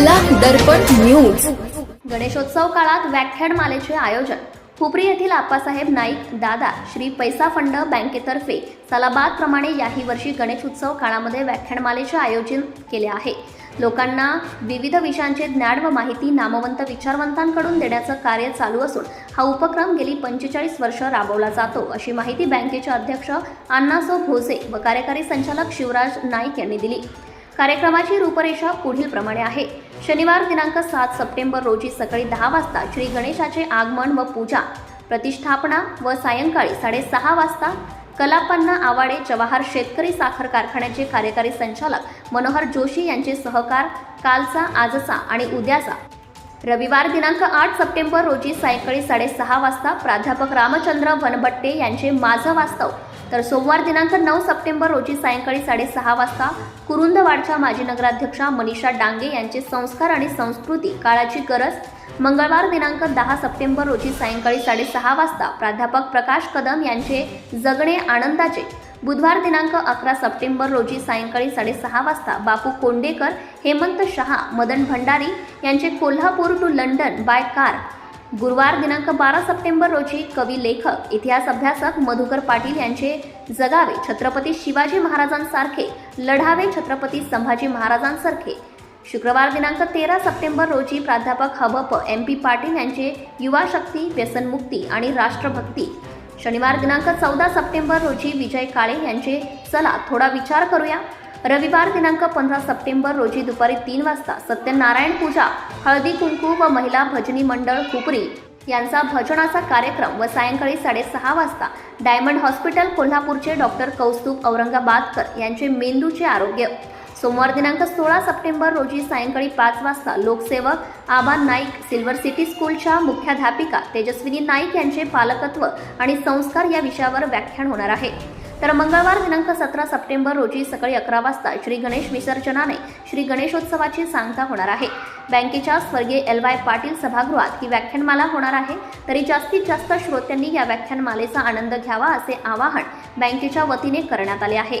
दर्पण news. Ganeshotsav काळात व्याख्यानमालेचे आयोजन. हुपरी येथील आप्पासाहेब नाईक दादा श्री पैसा फंड बँकेतर्फे सलाबाद प्रमाणे याही वर्षी गणेशोत्सव काळामध्ये व्याख्यानमालेचे आयोजन केले आहे. लोकांना विविध विषयांचे ज्ञान व माहिती नामवंत विचारवंतांकडून देण्याचं कार्य चालू असून हा उपक्रम गेली पंचेचाळीस वर्ष राबवला जातो अशी माहिती बँकेचे अध्यक्ष अण्णासो भोसे व कार्यकारी संचालक शिवराज नाईक यांनी दिली. कार्यक्रमाची रूपरेषा पुढील प्रमाणे आहे. शनिवार दिनांक सात सप्टेंबर रोजी सकाळी दहा वाजता श्री गणेशाचे आगमन व पूजा प्रतिष्ठापना व सायंकाळी साडेसहा वाजता कलापन्ना आवाडे जवाहर शेतकरी साखर कारखान्याचे कार्यकारी संचालक मनोहर जोशी यांचे सहकार कालचा आजचा आणि उद्याचा. रविवार दिनांक आठ सप्टेंबर रोजी सायंकाळी साडेसहा वाजता प्राध्यापक रामचंद्र वनबट्टे यांचे माझं वास्तव. तर सोमवार दिनांक नऊ सप्टेंबर रोजी सायंकाळी साडेसहा वाजता कुरुंदवाडच्या माजी नगराध्यक्षा मनीषा डांगे यांचे संस्कार आणि संस्कृती काळाची गरज. मंगळवार दिनांक दहा सप्टेंबर रोजी सायंकाळी साडेसहा वाजता प्राध्यापक प्रकाश कदम यांचे जगणे आनंदाचे. बुधवार दिनांक अकरा सप्टेंबर रोजी सायंकाळी साडेसहा वाजता बापू कोंडेकर हेमंत शहा मदन भंडारी यांचे Kolhapur to London by car. गुरुवार दिनांक बारा सप्टेंबर रोजी कवी लेखक इतिहास अभ्यासक मधुकर पाटील यांचे जगावे छत्रपती शिवाजी महाराजांसारखे लढावे छत्रपती संभाजी महाराजांसारखे. शुक्रवार दिनांक तेरा सप्टेंबर रोजी प्राध्यापक हबप एम पी पाटील यांचे युवा शक्ती व्यसनमुक्ती आणि राष्ट्रभक्ती. शनिवार दिनांक चौदा सप्टेंबर रोजी विजय काळे यांचे चला थोडा विचार करूया. रविवार दिनांक पंधरा सप्टेंबर रोजी दुपारी तीन वाजता सत्यनारायण पूजा हळदी कुंकू व महिला भजनी मंडळ कुपरी यांचा भजनाचा कार्यक्रम व सायंकाळी साडेसहा वाजता डायमंड हॉस्पिटल कोल्हापूरचे डॉक्टर कौस्तुभ औरंगाबादकर यांचे मेंदूचे आरोग्य सोमवार दिनांक सोळा सप्टेंबर रोजी सायंकाळी पाच वाजता लोकसेवक आबा नाईक सिल्वर सिटी स्कूलच्या मुख्याध्यापिका तेजस्विनी नाईक यांचे पालकत्व आणि संस्कार या विषयावर व्याख्यान होणार आहे. तर मंगळवार दिनांक सतरा सप्टेंबर रोजी सकाळी अकरा वाजता श्री गणेश विसर्जनाने श्री गणेशोत्सवाची सांगता होणार आहे. बँकेच्या स्वर्गीय एल वाय पाटील सभागृहात ही व्याख्यानमाला होणार आहे. तरी जास्तीत जास्त श्रोत्यांनी या व्याख्यानमालेचा आनंद घ्यावा असे आवाहन बँकेच्या वतीने करण्यात आले आहे.